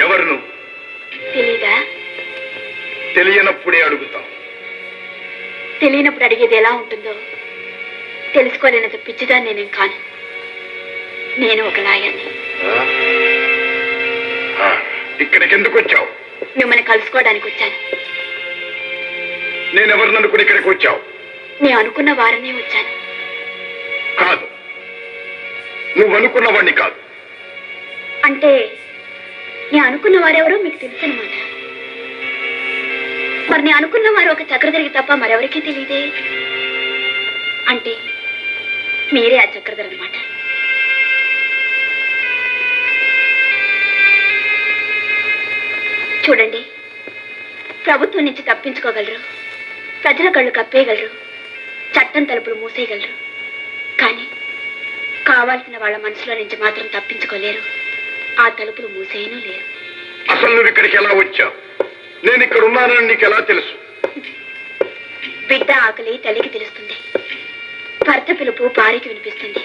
ఎవరు నువ్వు తెలియనప్పుడే అడుగుతాం. తెలియనప్పుడు అడిగేది ఎలా ఉంటుందో తెలుసుకోలేనంత పిచ్చిదా నేనేం కాను. నేను ఒక నాయాన్ని. ఇక్కడికి ఎందుకు వచ్చావు? మిమ్మల్ని కలుసుకోవడానికి వచ్చాను. నేనెవరిని అనుకుని ఇక్కడికి వచ్చావు? నేను అనుకున్న వారనే వచ్చాను. కాదు. నువ్వు అనుకున్న వాడిని కాదు. అంటే నేను అనుకున్న వారెవరో మీకు తెలుసు అనమాట మరి నేను అనుకున్న వారు ఒక చక్రధరికి తప్ప మరెవరికీ తెలియదే? అంటే మీరే ఆ చక్రధర్ అనమాట చూడండి ప్రభుత్వం నుంచి తప్పించుకోగలరు ప్రజల కళ్ళు కప్పేయగలరు చట్టం తలుపులు మూసేయగలరు. కానీ కావాల్సిన వాళ్ళ మనసులో నుంచి మాత్రం తప్పించుకోలేరు. ఆ తలుపులు మూసేయను లేరు. అసలు నువ్వు ఇక్కడికి ఎలా వచ్చావు? నేను ఇక్కడ ఉన్నానని నీకు ఎలా తెలుసు? బిడ్డ ఆకలి తల్లికి తెలుస్తుంది. భర్త పిలుపు భార్యకి వినిపిస్తుంది.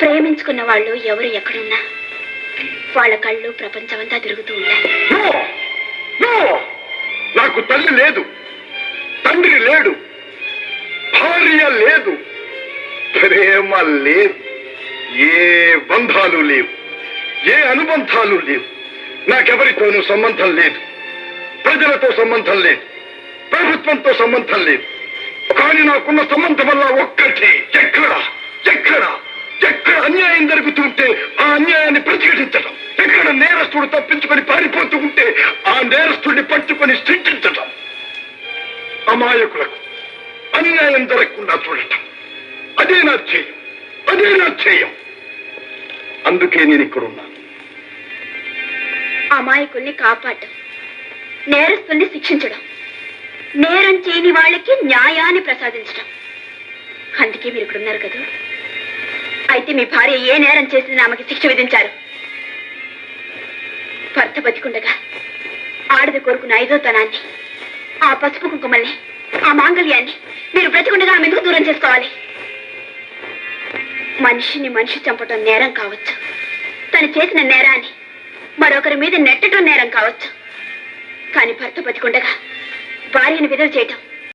ప్రేమించుకున్న వాళ్ళు ఎవరు ఎక్కడున్నా వాళ్ళ కళ్ళు ప్రపంచమంతా తిరుగుతూ ఉంటాయి! నాకు తల్లి లేదు. తండ్రి లేడు. భార్య లేదు. ప్రేమ లేదు. ఏ బంధాలు లేవు. ఏ అనుబంధాలు లేవు. నాకెవరితోనూ సంబంధం లేదు. ప్రజలతో సంబంధం లేదు. ప్రభుత్వంతో సంబంధం లేదు. కానీ నాకున్న సంబంధం వల్ల ఒక్కటి. ఎక్కడ? ఎక్కడ? ఎక్కడ అన్యాయం జరుగుతుంటే ఆ అన్యాయాన్ని ప్రతిఘటించడం ఎక్కడ నేరస్తుడు తప్పించుకొని పారిపోతూ ఉంటే ఆ నేరస్తుడిని పట్టుకొని శిక్షించడం అమాయకులకు అన్యాయం జరగకుండా చూడటం. అదే నా చేయం అదే నా చేయం అందుకే నేను ఇక్కడ ఉన్నాను. అమాయకుల్ని కాపాడటం నేరస్తుల్ని శిక్షించడం నేరం చేయని వాళ్ళకి న్యాయాన్ని ప్రసాదించడం. అందుకే మీరు ఇక్కడ ఉన్నారు కదా. అయితే మీ భార్య ఏ నేరం చేసిన ఆమెకి శిక్ష విధించారు. భర్త బతికుండగా ఆడది కోరుకున్న ఐదో తనాన్ని ఆ పసుపు కుంకుమల్ని ఆ మాంగళ్యాన్ని మీరు బ్రతికుండగా ఆమె ఎందుకు దూరం చేసుకోవాలి? మనిషిని మనిషి చంపటం నేరం కావచ్చు. తను చేసిన నేరాన్ని మరొకరి మీద నెట్టడం నేరం కావచ్చు. కానీ భర్త బతికుండగా భార్యను విధులు చేయటం